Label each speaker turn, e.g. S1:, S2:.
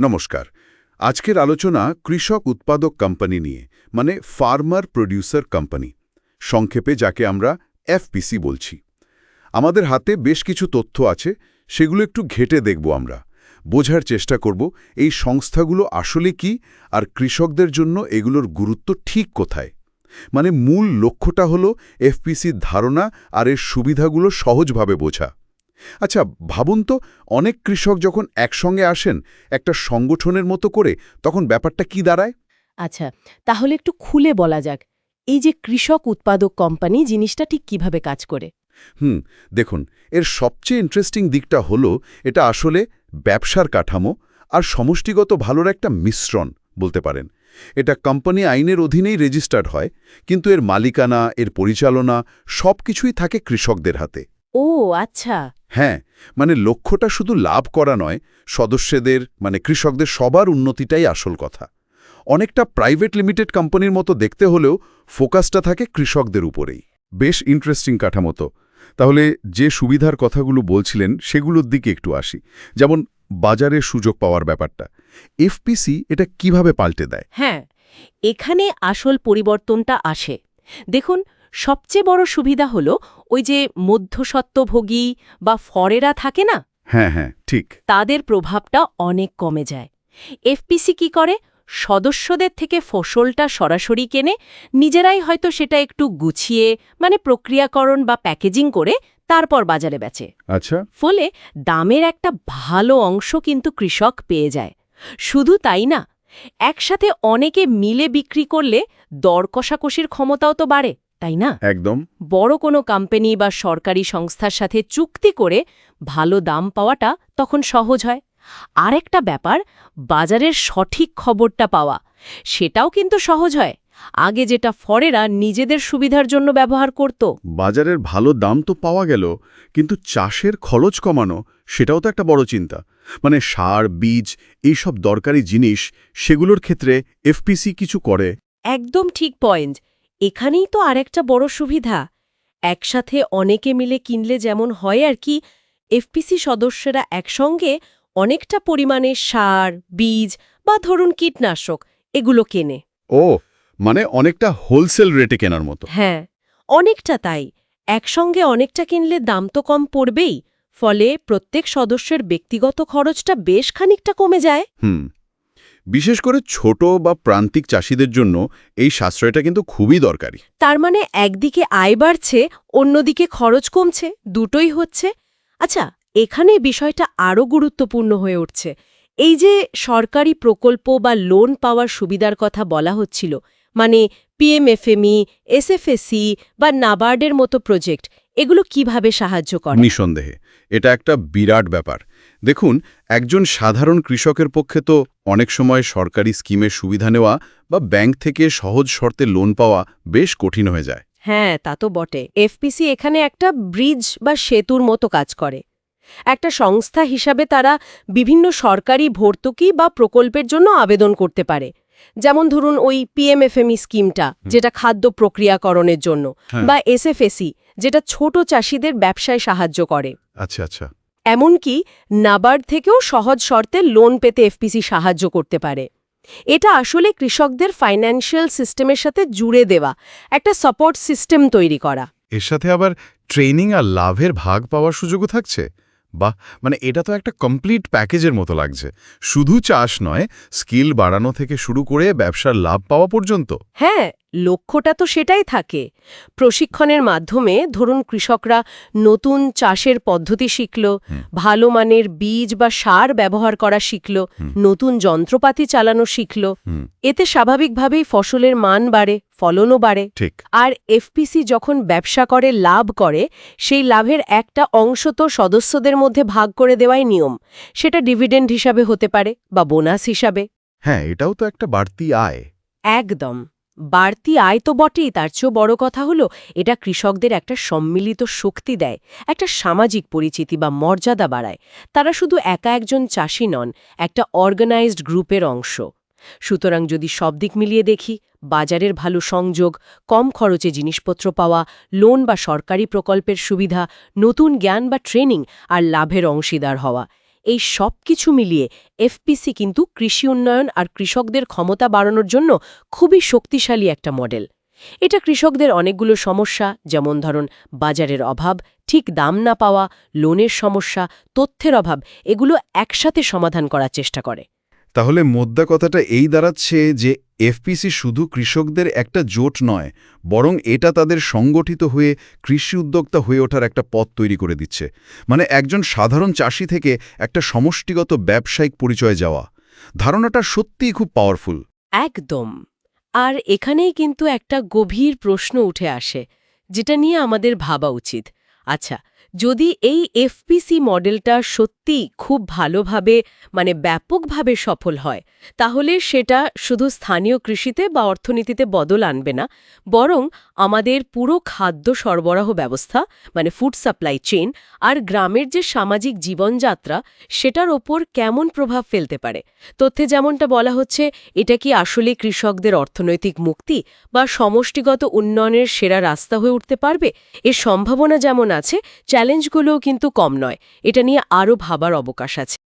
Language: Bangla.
S1: নমস্কার। আজকের আলোচনা কৃষক উৎপাদক কোম্পানি নিয়ে মানে ফার্মার প্রডিউসার কোম্পানি, সংক্ষেপে যাকে আমরা এফপিসি বলছি। আমাদের হাতে বেশ কিছু তথ্য আছে, সেগুলো একটু ঘেটে দেখব আমরা। বোঝার চেষ্টা করব, এই সংস্থাগুলো আসলে কি আর কৃষকদের জন্য এগুলোর গুরুত্ব ঠিক কোথায়? মানে মূল লক্ষ্যটা হলো এফপিসির ধারণা আর এর সুবিধাগুলো সহজভাবে বোঝা। আচ্ছা ভাবুন তো অনেক কৃষক যখন একসঙ্গে আসেন একটা সংগঠনের মতো করে তখন ব্যাপারটা কি দাঁড়ায়?
S2: আচ্ছা তাহলে একটু খুলে বলা যাক। এই যে কৃষক উৎপাদক কোম্পানি জিনিসটা ঠিক কীভাবে কাজ করে?
S1: হুম দেখুন এর সবচেয়ে ইন্টারেস্টিং দিকটা হলো এটা আসলে ব্যবসার কাঠামো আর সমষ্টিগত ভালোর একটা মিশ্রণ বলতে পারেন। এটা কোম্পানি আইনের অধীনেই রেজিস্টার্ড হয় কিন্তু এর মালিকানা এর পরিচালনা সব কিছুই থাকে কৃষকদের হাতে।
S2: ও আচ্ছা।
S1: হ্যাঁ মানে লক্ষ্যটা শুধু লাভ করা নয়, সদস্যদের মানে কৃষকদের সবার উন্নতিটাই আসল কথা। অনেকটা প্রাইভেট লিমিটেড কোম্পানির মতো দেখতে হলেও ফোকাসটা থাকে কৃষকদের উপরেই। বেশ ইন্টারেস্টিং কাঠামতো তাহলে যে সুবিধার কথাগুলো বলছিলেন, সেগুলোর দিকে একটু আসি। যেমন বাজারে সুযোগ পাওয়ার ব্যাপারটা। এফপিসি এটা কীভাবে পাল্টে দেয়?
S2: হ্যাঁ এখানে আসল পরিবর্তনটা আসে। দেখুন সবচেয়ে বড় সুবিধা হলো ওই যে মধ্যসত্ত্বভোগী বা ফরেরা থাকে না?
S1: হ্যাঁ হ্যাঁ ঠিক।
S2: তাদের প্রভাবটা অনেক কমে যায়। এফপিসি কি করে? সদস্যদের থেকে ফসলটা সরাসরি কেনে নিজেরাই হয়তো সেটা একটু গুছিয়ে মানে প্রক্রিয়াকরণ বা প্যাকেজিং করে তারপর বাজারে বেচে।
S1: আচ্ছা।
S2: ফলে দামের একটা ভালো অংশ কিন্তু কৃষক পেয়ে যায়। শুধু তাই না একসাথে অনেকে মিলে বিক্রি করলে দর কষাকষির ক্ষমতাও তো বাড়ে। তাই না?
S1: একদম।
S2: বড় কোনো কোম্পানি বা সরকারি সংস্থার সাথে চুক্তি করে ভালো দাম পাওয়াটা তখন সহজ হয়। আরেকটা ব্যাপার বাজারের সঠিক খবরটা পাওয়া সেটাও কিন্তু সহজ হয়। আগে যেটা ফরেরা নিজেদের সুবিধার জন্য ব্যবহার করত।
S1: বাজারের ভালো দাম তো পাওয়া গেল কিন্তু চাষের খরচ কমানো সেটাও তো একটা বড় চিন্তা। মানে সার বীজ এইসব দরকারি জিনিস সেগুলোর ক্ষেত্রে এফপিসি কিছু করে।
S2: একদম ঠিক পয়েন্ট এখানেই তো আরেকটা বড় সুবিধা। একসাথে অনেকে মিলে কিনলে যেমন হয় আর কি এফপিসি সদস্যরা একসঙ্গে অনেকটা পরিমাণে সার বীজ বা ধরুন কীটনাশক এগুলো কেনে।
S1: ও মানে অনেকটা হোলসেল রেটে কেনার মতো।
S2: হ্যাঁ অনেকটা তাই। একসঙ্গে অনেকটা কিনলে দাম তো কম পড়বেই ফলে প্রত্যেক সদস্যের ব্যক্তিগত খরচটা বেশ খানিকটা কমে যায়।
S1: হুম বিশেষ করে ছোট বা প্রান্তিক চাষিদের জন্য এই সাশ্রয়টা কিন্তু খুবই দরকারি।
S2: তার মানে একদিকে আয় বাড়ছে, অন্যদিকে খরচ কমছে, দুটোই হচ্ছে। আচ্ছা এখানে বিষয়টা আরও গুরুত্বপূর্ণ হয়ে উঠছে। এই যে সরকারি প্রকল্প বা লোন পাওয়ার সুবিধার কথা বলা হচ্ছিল মানে পিএমএফএমই এসএফএসি বা নাবার্ডের মতো প্রজেক্ট এগুলো কীভাবে সাহায্য করে?
S1: নিঃসন্দেহে। এটা একটা বিরাট ব্যাপার। দেখুন একজন সাধারণ কৃষকের পক্ষে তো অনেক সময় সরকারি স্কিমের সুবিধা নেওয়া বা ব্যাংক থেকে সহজ শর্তে লোন পাওয়া বেশ কঠিন হয়ে যায়।
S2: হ্যাঁ তা তো বটে। এফপিসি এখানে একটা ব্রিজ বা সেতুর মতো কাজ করে। একটা সংস্থা হিসাবে তারা বিভিন্ন সরকারি ভর্তুকি বা প্রকল্পের জন্য আবেদন করতে পারে। যেমন ধরুন ওই পিএমএফএমই স্কিমটা যেটা খাদ্য প্রক্রিয়াকরণের জন্য
S1: হ্যাঁ।
S2: বা এসএফএসি যেটা ছোট চাষিদের ব্যবসায় সাহায্য করে।
S1: আচ্ছা আচ্ছা।
S2: এমনকি নাবার্ড থেকেও সহজ শর্তে লোন পেতে এফপিসি সাহায্য করতে পারে। এটা আসলে কৃষকদের ফাইন্যান্সিয়াল সিস্টেমের সাথে জুড়ে দেওয়া একটা সাপোর্ট সিস্টেম তৈরি করা।
S1: এর সাথে আবার ট্রেনিং আর লাভের ভাগ পাওয়ার সুযোগও থাকছে। বাহ মানে এটা তো একটা কমপ্লিট প্যাকেজের মতো লাগছে। শুধু চাষ নয় স্কিল বাড়ানো থেকে শুরু করে ব্যবসার লাভ পাওয়া পর্যন্ত।
S2: হ্যাঁ লক্ষ্যটা তো সেটাই থাকে। প্রশিক্ষণের মাধ্যমে ধরুন কৃষকরা নতুন চাষের পদ্ধতি শিখল ভালো মানের বীজ বা সার ব্যবহার করা শিখল নতুন যন্ত্রপাতি চালানো শিখল। এতে স্বাভাবিকভাবেই ফসলের মান বাড়ে ফলনও বাড়ে।
S1: ঠিক।
S2: আর এফপিসি যখন ব্যবসা করে লাভ করে সেই লাভের একটা অংশ তো সদস্যদের মধ্যে ভাগ করে দেওয়াই নিয়ম। সেটা ডিভিডেন্ড হিসাবে হতে পারে বা বোনাস হিসাবে।
S1: হ্যাঁ এটাও তো একটা বাড়তি আয়।
S2: একদম। বাড়তি আয় তো বটেই, তার চেয়েও বড় কথা হলো, এটা কৃষকদের একটা সম্মিলিত শক্তি দেয়, একটা সামাজিক পরিচিতি বা মর্যাদা বাড়ায়। তারা শুধু একা একজন চাষি নন, একটা অর্গানাইজড গ্রুপের অংশ। সুতরাং যদি সব দিক মিলিয়ে দেখি, বাজারের ভালো সংযোগ, কম খরচে জিনিসপত্র পাওয়া লোন বা সরকারি প্রকল্পের সুবিধা, নতুন জ্ঞান বা ট্রেনিং আর লাভের অংশীদার হওয়া এই সব কিছু মিলিয়ে এফপিসি কিন্তু কৃষি উন্নয়ন আর কৃষকদের ক্ষমতা বাড়ানোর জন্য খুবই শক্তিশালী একটা মডেল। এটা কৃষকদের অনেকগুলো সমস্যা, যেমন ধরুন বাজারের অভাব, ঠিক দাম না পাওয়া, লোনের সমস্যা, তথ্যের অভাব, এগুলো একসাথে সমাধান করার চেষ্টা করে।
S1: তাহলে মোদ্দা কথাটা এই দাঁড়াচ্ছে যে এফপিসি শুধু কৃষকদের একটা জোট নয়, বরং এটা তাদের সংগঠিত হয়ে কৃষি উদ্যোক্তা হয়ে ওঠার একটা পথ তৈরি করে দিচ্ছে। মানে একজন সাধারণ চাষি থেকে একটা সমষ্টিগত ব্যবসায়িক পরিচয় যাওয়া। ধারণাটা সত্যিই খুব পাওয়ারফুল
S2: একদম। আর এখানেই কিন্তু একটা গভীর প্রশ্ন উঠে আসে, যেটা নিয়ে আমাদের ভাবা উচিত। আচ্ছা যদি এই এফপিসি মডেলটা সত্যি খুব ভালোভাবে মানে ব্যাপকভাবে সফল হয়, তাহলে সেটা শুধু স্থানীয় কৃষিতে বা অর্থনীতিতে বদল আনবে না, বরং আমাদের পুরো খাদ্য সরবরাহ ব্যবস্থা মানে ফুড সাপ্লাই চেইন আর গ্রামের যে সামাজিক জীবনযাত্রা, সেটার ওপর কেমন প্রভাব ফেলতে পারে? তথ্যে যেমনটা বলা হচ্ছে, এটা কি আসলে কৃষকদের অর্থনৈতিক মুক্তি বা সমষ্টিগত উন্নয়নের সেরা রাস্তা হয়ে উঠতে পারবে? এর সম্ভাবনা যেমন আছে চ্যালেঞ্জগুলোও কিন্তু কম নয়। এটা নিয়ে আরও ভাবার অবকাশ আছে।